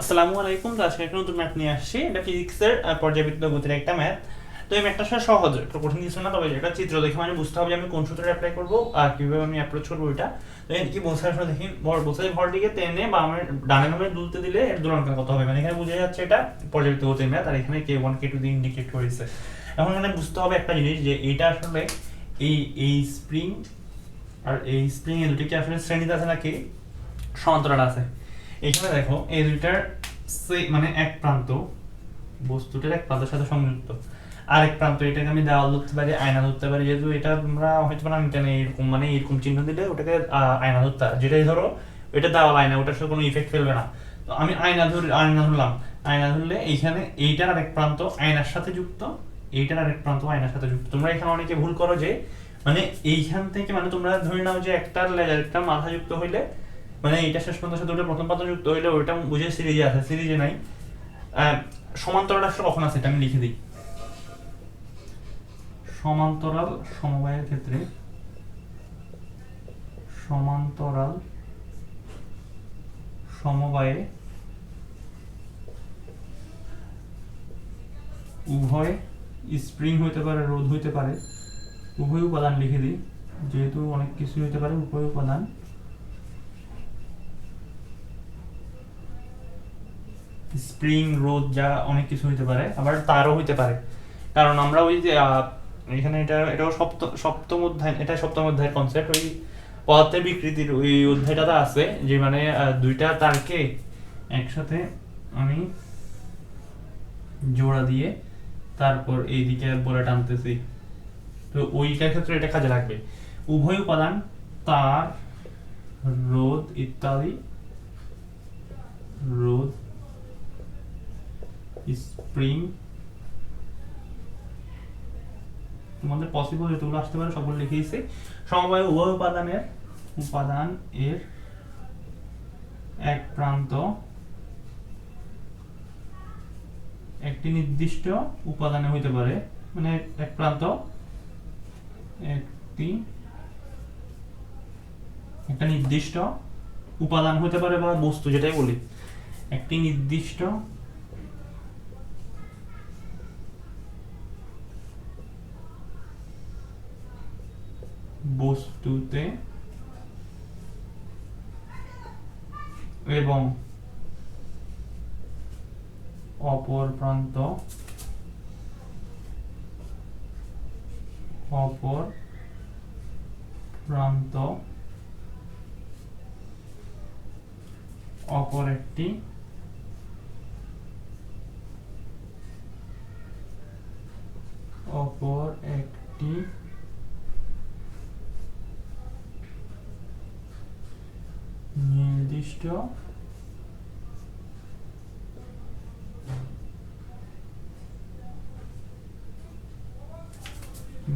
আসসালামু আলাইকুম তো আজকে একটা নতুন ম্যাথ নিয়ে আসছি। এটা ফিজিক্সের পর্যাবৃত্ত গতির একটা ম্যাথ। তো এই ম্যাথটা আসলে সহজ, একটু কঠিন কিছু না, তবে এটা চিত্র দেখে মানে বুঝতে হবে যে আমি কোন সূত্রে অ্যাপ্লাই করব আর কীভাবে আমি অ্যাপ্রোচ করব এটা। তো এই কি বলছে আসলে দেখি ভর বলছে ভরটিকে টেনে বা আমার ডানে নামে দুলতে দিলে এর দোলনকাল কত হবে? মানে এখানে বোঝা যাচ্ছে এটা পর্যাবৃত্ত গতির ম্যাথ, আর এখানে কে ওয়ান কে টু দিয়ে ইন্ডিকেট করেছে। এখন এখানে বুঝতে হবে একটা জিনিস যে এটা আসলে এই এই স্প্রিং আর এই স্প্রিং এ দুটি কি আসলে শ্রেণীতে আছে নাকি? সমান্তরাল আছে। এখানে দেখো, এই দুইটার মানে এক প্রান্ত, বস্তুটার এক প্রান্তের সাথে সংযুক্ত। আরেক প্রান্ত, এটাকে আমি দেওয়াল ধরতে পারি, আয়না ধরতে পারি, যেহেতু এটা আমরা হয়তো না ইন্টারনে এরকম মানে এরকম চিহ্ন দিলে ওটাকে আয়না ধরতে হয়। যেটাই ধরো এটা দেওয়াল আয়না, ওটার সাথে কোনো ইফেক্ট ফেলবে না। তো আমি আয়না ধর, আয়না ধরলাম। আয়না ধরলে এইখানে এইটার আরেক প্রান্ত আয়নার সাথে যুক্ত, এইটার আরেক প্রান্ত আয়নার সাথে যুক্ত। তোমরা এখানে অনেকে ভুল করো যে মানে এইখান থেকে মানে তোমরা ধরে নাও যে একটা লেজার একটা মাথা যুক্ত হইলে মানে এটা শেষ পর্যন্ত সাথে ওটা প্রথম পাতা যুক্ত হইলে ওইটা বুঝে সিরিজে আছে সিরিজে নাই। সমান্তরাল আসলে কখন আছে এটা আমি লিখে দিই। সমান্তরাল সমবায়ের ক্ষেত্রে সমান্তরাল সমবায়ে উভয় স্প্রিং হইতে পারে, রোধ হইতে পারে, উভয় উপাদান লিখে দিই। যেহেতু অনেক কিছু হইতে পারে, উভয় উপাদান স্প্রিং রোদ যা অনেক কিছু হইতে পারে, আবার তারও হইতে পারে। কারণ আমরা ওই যে এখানে এটা, এটাও সপ্তম সপ্তম অধ্যায় এটা সপ্তম অধ্যায়ের কনসেপ্ট ওই পদার্থের বিকৃতির ওই অধ্যায়টাতে আছে, যে মানে দুইটা তারকে একসাথে আমি জোড়া দিয়ে তারপর এইদিকে বলে টানতেছি। তো ওইটার ক্ষেত্রে এটা কাজে লাগবে। উভয় উপাদান, তার রোদ ইত্যাদি রোদ স্প্রিং তোমাদের পসিবল যেগুলো আসতে পারে, সবগুলো লিখে দিচ্ছি সমবায় উভয় উপাদানের, উপাদান এর এক প্রান্ত। একটি নির্দিষ্ট উপাদানে হইতে পারে মানে এক প্রান্ত। একটি, একটা নির্দিষ্ট উপাদান হতে পারে বা বস্তু, যেটাই বলি। একটি নির্দিষ্ট বস্তুতে এবং অপর প্রান্ত অপর প্রান্ত অপর একটি অপর একটি নির্দিষ্ট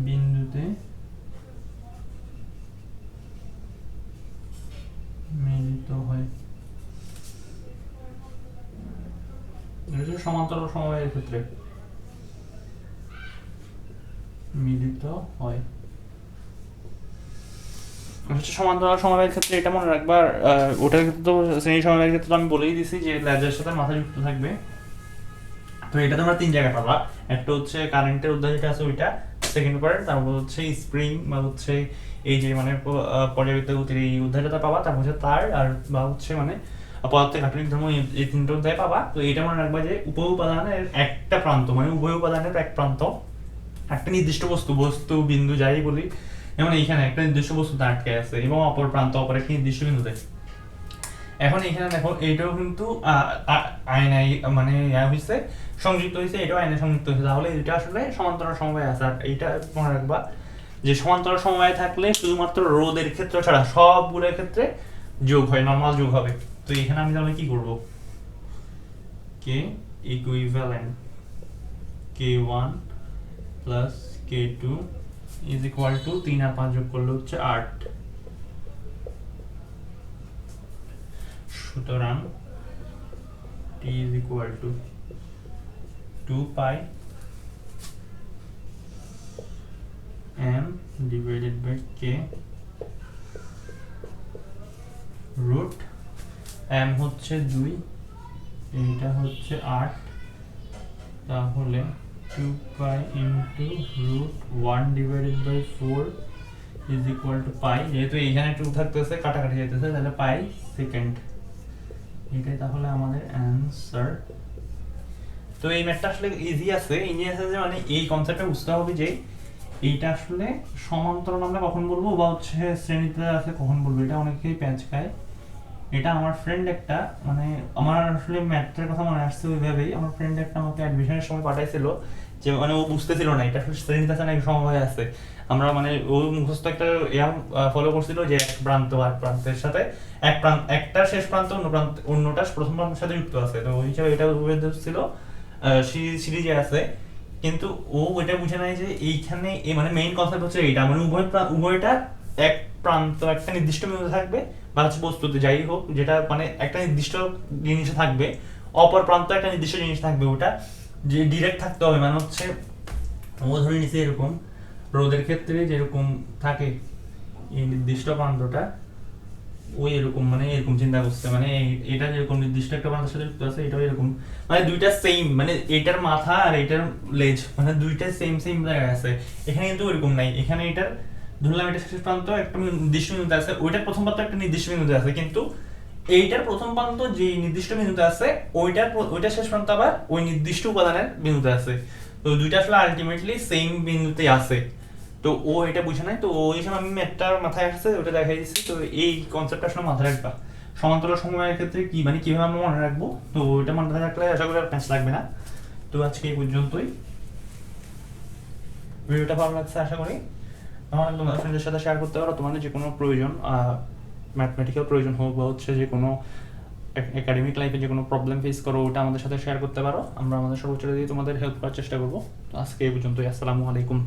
বিন্দুতে মিলিত হয় সমান্তরাল সমবায়ের ক্ষেত্রে. মিলিত হয় হচ্ছে সমান্তরাল সমবায়ের ক্ষেত্রে এটা মনে রাখবার ওটার ক্ষেত্রে তো শ্রেণি সমবায়ের ক্ষেত্রে তো আমি বলেই দিছি যে লেজারের সাথে মাথা যুক্ত থাকবে। তো এটা তোমরা তিন জায়গায় পাবা। একটা হচ্ছে কারেন্টের অধ্যায় যেটা আছে ওইটা সেকেন্ড পার্ট তারপর হচ্ছে স্প্রিং বা হচ্ছে এই যে মানে পর্যাবৃত্ত গতির এই অধ্যায়টা পাবা, তারপর হচ্ছে তার আর বা হচ্ছে মানে পদার্থের গাঠনিক ধর্ম এই- এই তিনটে অধ্যায় পাবা। তো এটা মনে রাখবা যে উপ উপাদানের একটা প্রান্ত মানে উভয় উপাদানের এক প্রান্ত, একটা নির্দিষ্ট বস্তু বস্তু, বিন্দু, যাই বলি যেমন এইখানে একটা নির্দিষ্ট বস্তুতে আটকে আছে এবং অপর প্রান্ত অপর একটি নির্দিষ্ট বিন্দুতে এখন এখানে দেখো এইটাও কিন্তু আহ, মানে হয়েছে সংযুক্ত হয়েছে এটাও আয়নায় সংযুক্ত হয়েছে তাহলে এটা আসলে সমান্তরাল সমবায় আছে। আর এইটা মনে রাখবা যে সমান্তরাল সমবায় থাকলে শুধুমাত্র রোদের ক্ষেত্রে ছাড়া সবগুলোর ক্ষেত্রে যোগ হয় নর্মাল যোগ হবে। তো এখানে আমি তাহলে কি করব? K equivalent K one plus K two is equal to তিন আর পাঁচ যোগ করলে হচ্ছে আট। সুতরাং t is equal to 2 pi m divided by k root m হচ্ছে দুই, এইটা হচ্ছে আট। তাহলে two pi into root one divided by four is equal to pi যেহেতু এইখানে টু থাকতেছে, কাটাকাটি যেতেছে তাহলে পাই সেকেন্ড এটাই তাহলে আমাদের অ্যান্সার তো এই ম্যাথটা আসলে ইজি আছে। ইজি আছে যে মানে এই কনসেপ্টটা বুঝতে হবে যে এইটা আসলে সমান্তরাল আমরা কখন বলব বা হচ্ছে শ্রেণীতে আছে কখন বলব, এটা অনেকেই প্যাঁচ খায়। এটা আমার ফ্রেন্ড একটা মানে আমার আসলে ম্যাথটার কথা মনে আসছে ওইভাবেই। আমার ফ্রেন্ড একটা আমাকে অ্যাডমিশনের সময় পাঠাইছিল, যে মানে ও বুঝতেছিল না, এটা আসলে শ্রেণীতে আছে নাকি সমবায় আছে। আমরা মানে ও মুখস্থ একটা ইয়াম ফলো করছিল যে এক প্রান্ত আর প্রান্তের সাথে, এক প্রান্ত, একটা শেষ প্রান্ত, অন্য প্রান্ত, অন্যটা প্রথম প্রান্তের সাথে যুক্ত আছে। তো ওই হিসাবে এটা ছিল সিরিজে আছে। কিন্তু ও ওইটা বুঝে নাই যে এইখানে এই মানে মেইন কনসেপ্ট হচ্ছে এইটা। মানে উভয় উভয়টা এক প্রান্ত, একটা নির্দিষ্ট বিন্দু থাকবে হচ্ছে বস্তুতে যাই হোক, যেটা মানে একটা নির্দিষ্ট জিনিসে থাকবে, অপর প্রান্ত একটা নির্দিষ্ট জিনিস থাকবে ওটা, যে ডিরেক্ট থাকতে হবে মানে হচ্ছে ও ধরে নিছে এরকম, রোদের ক্ষেত্রে যেরকম থাকে এই নির্দিষ্ট প্রান্তটা, ওই এরকম মানে এরকম চিন্তা করছে মানে এটা যেরকম নির্দিষ্ট একটা প্রান্তের সাথে যুক্ত আছে, এটাও এরকম মানে দুইটা সেম মানে এটার মাথা আর এটার লেজ মানে দুইটা সেম সেম জায়গায় আছে, এখানে কিন্তু ওরকম নাই, এখানে এটার ধরলাম এটা শেষ প্রান্ত, একটা নির্দিষ্ট বিন্দুতে আছে, ওইটার প্রথম প্রান্ত একটা নির্দিষ্ট বিন্দুতে আছে, কিন্তু এইটার প্রথম প্রান্ত যে নির্দিষ্ট বিন্দুতে আছে, ওইটার ওইটার শেষ প্রান্ত আবার ওই নির্দিষ্ট উপাদানের বিন্দুতে আছে। তো দুইটা আসলে আলটিমেটলি সেম বিন্দুতে আছে। তো ও এটা বুঝে নাই, তো ওই সময় আমি ম্যাথটা মাথায় আসছে ওটা দেখাই দিচ্ছি, তো এই কনসেপ্টটা আসলে মাথায় রাখবা। সমান্তরাল সময়ের ক্ষেত্রে কি মানে কীভাবে আমরা মনে রাখব? তো ওইটা মাথায় রাখলে আশা করি আর প্যাঁচ লাগবে না। তো আজকে এই পর্যন্তই। ভিডিওটা ভালো লাগছে আশা করি। তোমার সাথে শেয়ার করতে পারো? তোমার যে কোনো প্রয়োজন ম্যাথমেটিক্যাল প্রয়োজন হোক বা হচ্ছে যে কোনো একাডেমিক লাইফে যে কোনো প্রবলেম ফেস করো, ওটা আমাদের সাথে শেয়ার করতে পারো। আমরা আমাদের সর্বোচ্চ দিয়ে তোমাদের হেল্প করার চেষ্টা করব। আজকে এই পর্যন্তই। আসসালামু আলাইকুম।